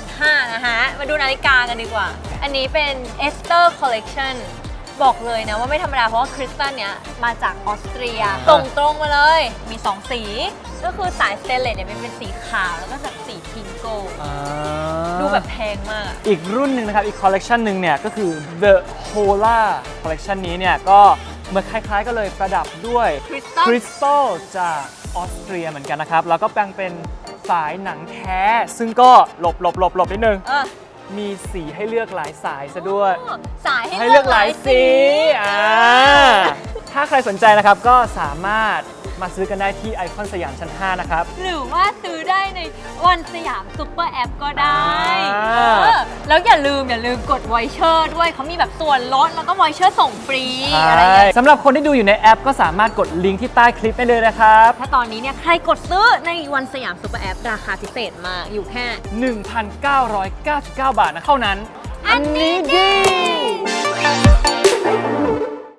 ฬิกากันดีกว่า อันนี้เป็น Esther Collection บอกเลยนะว่าไม่ธรรมดา เพราะว่าคริสตัลเนี้ยมาจากออสเตรียส่งตรงมาเลย มี 2 สี ก็คือสายสเตนเลสเนี่ยเป็นเป็นสีขาว แล้วก็แบบสีพิงโกอ่าดูแบบแพงมาก อีกรุ่นหนึ่งนะครับ อีกคอลเลกชันหนึ่งเนี่ยก็คือ The Hola Collection นี้เนี่ยก็เหมือนคล้ายๆก็เลยประดับด้วย Crystal คริสตัลจากออสเตรียเหมือนกันนะครับ แล้วก็แปลงเป็น สายหนังแท้ ซึ่งก็หลบหลบหลบหลบนิดนึง เออมีสีให้เลือกหลายสายซะด้วย สายให้ให้เลือกหลายสีอ่าถ้าใครสนใจนะครับก็สามารถมาซื้อกันได้ที่ไอคอนสยามชั้น 5 นะครับ หรือว่าซื้อได้ในวันสยามซุปเปอร์แอปก็ได้อ่าเออ แล้วอย่าลืมอย่าลืมกดไวเชอร์ด้วยเขามีแบบส่วนลดแล้วก็ไวเชอร์ส่งฟรีอะไรอย่างเงี้ยสำหรับคนที่ดูอยู่ในแอปก็สามารถกดลิงก์ที่ใต้คลิปได้เลยนะครับ ถ้าตอนนี้เนี่ยใครกดซื้อในวันสยามซุปเปอร์แอปราคาพิเศษมากอยู่แค่ 1,999 บาทนะเท่านั้น อันนี้ดี